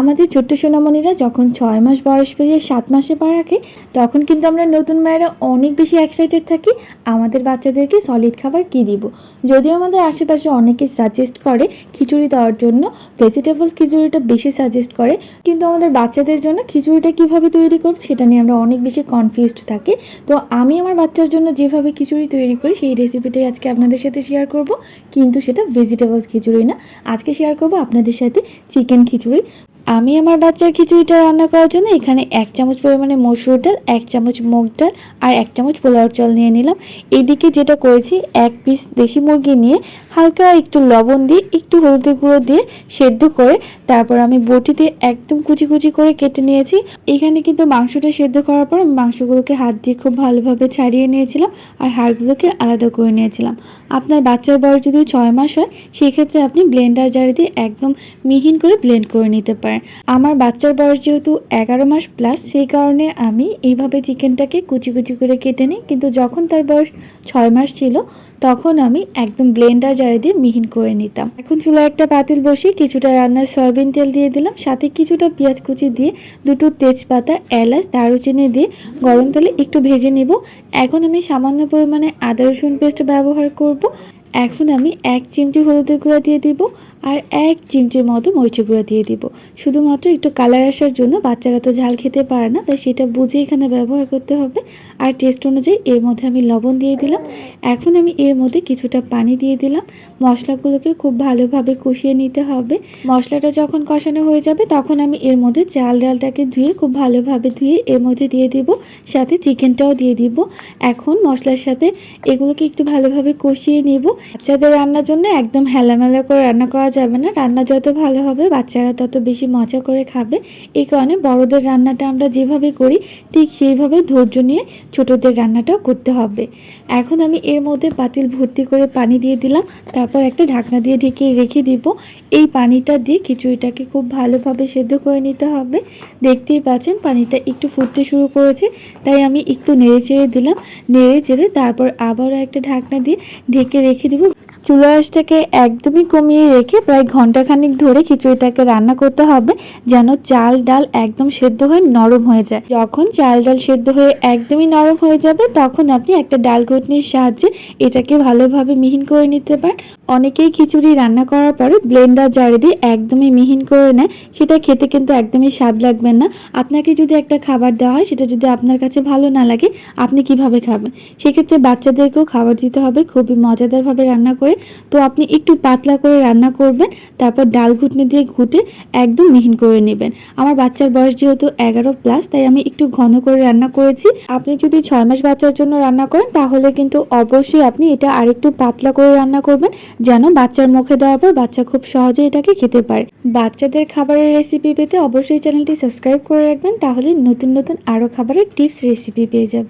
আমাদের ছোট্ট সোনামণিরা যখন ছয় মাস বয়স পেরিয়ে সাত মাসে পা রাখে, তখন কিন্তু আমরা নতুন মায়েরা অনেক বেশি এক্সাইটেড থাকি। আমাদের বাচ্চাদেরকে সলিড খাবার কী দিব? যদিও আমাদের আশেপাশে অনেকে সাজেস্ট করে খিচুড়ি দেওয়ার জন্য ভেজিটেবলস খিচুড়িটা বেশি সাজেস্ট করে, কিন্তু আমাদের বাচ্চাদের জন্য খিচুড়িটা কীভাবে তৈরি করব সেটা নিয়ে আমরা অনেক বেশি কনফিউজড থাকি। তো আমি আমার বাচ্চার জন্য যেভাবে খিচুড়ি তৈরি করি, সেই রেসিপিটাই আজকে আপনাদের সাথে শেয়ার করব, কিন্তু সেটা ভেজিটেবলস খিচুড়ি না। আজকে শেয়ার করব আপনাদের সাথে চিকেন খিচুড়ি। আমি আমার বাচ্চার খিচুড়িটা রান্না করার জন্য এখানে এক চামচ পরিমাণে মসুর ডাল, এক চামচ মুগ ডাল আর এক চামচ পোলাওর চাল নিয়ে নিলাম। এদিকে যেটা করেছি, এক পিস দেশি মুরগি নিয়ে হালকা একটু লবণ দিয়ে, একটু হলদি গুঁড়ো দিয়ে সেদ্ধ করে তারপর আমি বটিতে একদম কুচি কুচি করে কেটে নিয়েছি। এখানে কিন্তু মাংসটা সেদ্ধ করার পর আমি মাংসগুলোকে হাত দিয়ে খুব ভালোভাবে ছাড়িয়ে নিয়েছিলাম আর হাড়গুলোকে আলাদা করে নিয়েছিলাম। আপনার বাচ্চার বয়স যদি ছয় মাস হয়, সেক্ষেত্রে আপনি ব্লেন্ডার জারি দিয়ে একদম মিহিন করে ব্লেন্ড করে নিতে পারেন। আমার বাচ্চার বয়স যেহেতু এগারো মাস প্লাস সেই কারণে আমি এইভাবে চিকেনটাকে কুচি কুচি করে কেটে নিই। কিন্তু যখন তার বয়স ছয় মাস ছিল, তখন আমি একদম ব্লেন্ডার জারি দিয়ে মিহিন করে নিতাম। এখন চুলা একটা পাতিল বসিয়ে কিছুটা রান্নার সয়াবিন তেল দিয়ে দিলাম। সাথে কিছুটা পেঁয়াজ কুচি দিয়ে দুটো তেজপাতা, এলাচ, দারুচিনি দিয়ে গরম তেলে একটু ভেজে নেব। এখন আমি সামান্য পরিমাণে আদা রসুন পেস্ট ব্যবহার করব। এখন আমি এক চিমটি হলুদের গুঁড়া দিয়ে দিব। আর এক চিমটির মতো মরিচের গুঁড়া দিয়ে দিব। শুধুমাত্র একটু কালার আসার জন্য বাচ্চারা তো ঝাল খেতে পারে না, তাই সেটা বুঝে এখানে ব্যবহার করতে হবে। আর টেস্ট অনুযায়ী এর মধ্যে আমি লবণ দিয়ে দিলাম। এখন আমি এর মধ্যে কিছুটা পানি দিয়ে দিলাম। মশলাগুলোকে খুব ভালোভাবে কষিয়ে নিতে হবে। মশলাটা যখন কষানো হয়ে যাবে, তখন আমি এর মধ্যে চাল ডালটাকে ধুয়ে খুব ভালোভাবে ধুয়ে এর মধ্যে দিয়ে দিব। সাথে চিকেনটাও দিয়ে দিব। এখন মশলার সাথে এগুলোকে একটু ভালোভাবে কষিয়ে নেব। বাচ্চাদের রান্নার জন্য একদম হেলামেলা করে রান্না করা যাবে না, রান্না যত ভালো হবে, বাচ্চারা তত বেশি মজা করে খাবে। এই কারণে বড়দের রান্নাটা আমরা যেভাবে করি, ঠিক সেইভাবে ধৈর্য নিয়ে ছোটদের রান্নাটাও করতে হবে। এখন আমি এর মধ্যে পাতিল ভর্তি করে পানি দিয়ে দিলাম, তারপর একটা ঢাকনা দিয়ে ঢেকে রেখে দিব। এই পানিটা দিয়ে খিচুড়িটাকে খুব ভালোভাবে সেদ্ধ করে নিতে হবে। দেখতেই পাচ্ছেন পানিটা একটু ফুটতে শুরু করেছে, তাই আমি একটু নেড়ে চেড়ে দিলাম। নেড়ে চেড়ে তারপর আবারও একটা ঢাকনা দিয়ে ঢেকে রেখে দিব। চুলা আঁশটাকে একদমই কমিয়ে রেখে প্রায় ঘন্টাখানিক ধরে খিচুড়িটাকে রান্না করতে হবে, যেন চাল ডাল একদম সেদ্ধ হয়ে নরম হয়ে যায়। যখন চাল ডাল সেদ্ধ হয়ে একদমই নরম হয়ে যাবে, তখন আপনি একটা ডাল ঘুটনির সাহায্যে এটাকে ভালোভাবে মিহিন করে নিতে পারেন। অনেকেই খিচুড়ি রান্না করার পরে ব্লেন্ডার জারি দিয়ে একদমই মিহিন করে নেয়। সেটা খেতে কিন্তু একদমই স্বাদ লাগবে না। আপনাকে যদি একটা খাবার দেওয়া হয়, সেটা যদি আপনার কাছে ভালো না লাগে, আপনি কীভাবে খাবেন? সেক্ষেত্রে বাচ্চাদেরকেও খাবার দিতে হবে, খুবই মজাদারভাবে রান্না করে। তো আপনি একটু পাতলা করে রান্না করবেন, তারপর ডাল ঘুটনি দিয়ে ঘুটে একদম মিহিন করে নেবেন। আমার বাচ্চার বয়স যেহেতু এগারো প্লাস তাই আমি একটু ঘন করে রান্না করেছি। আপনি যদি ছয় মাস বাচ্চার জন্য রান্না করেন, তাহলে কিন্তু অবশ্যই আপনি এটা আরেকটু পাতলা করে রান্না করবেন। যেন বাচ্চার মুখে দেওয়ার পর বাচ্চা খুব সহজে এটাকে খেতে পারে। বাচ্চাদের খাবারের রেসিপি পেতে অবশ্যই চ্যানেলটি সাবস্ক্রাইব করে রাখবেন, তাহলে নতুন নতুন আরও খাবারের টিপস রেসিপি পেয়ে যাবেন।